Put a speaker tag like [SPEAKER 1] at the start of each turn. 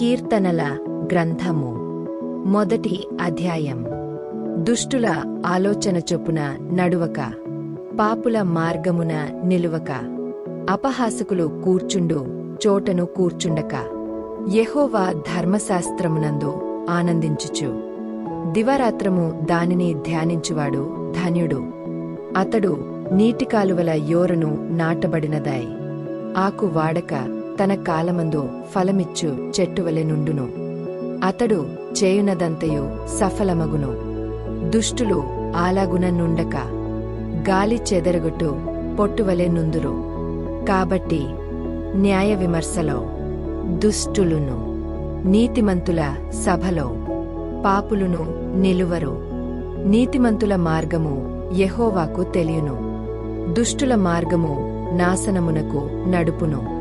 [SPEAKER 1] కీర్తనల గ్రంథము. మొదటి అధ్యాయం. దుష్టుల ఆలోచన చొప్పున నడువక పాపుల మార్గమున నిలువక అపహాసకులు కూర్చుండు చోటను కూర్చుండక యెహోవా ధర్మశాస్త్రమునందు ఆనందించుచు. దివరాత్రము దానిని ధ్యానించువాడు ధన్యుడు. అతడు నీటి కాలువల యోరను నాటబడినదాయ్. ఆకు వాడక తన కాలమందు ఫలమిచ్చు చెట్టువలె నుండును. అతడు చేయునదంతయు సఫలమగును. దుష్టులు ఆలాగున నుండక గాలి చెదరగొట్టు పొట్టువలె నుందురు. కాబట్టి న్యాయ విమర్శలో దుష్టులును నీతిమంతుల సభలో పాపులును నిలువరు. నీతిమంతుల మార్గము యహోవాకు తెలియను. దుష్టుల మార్గము నాశనమునకు నడుపును.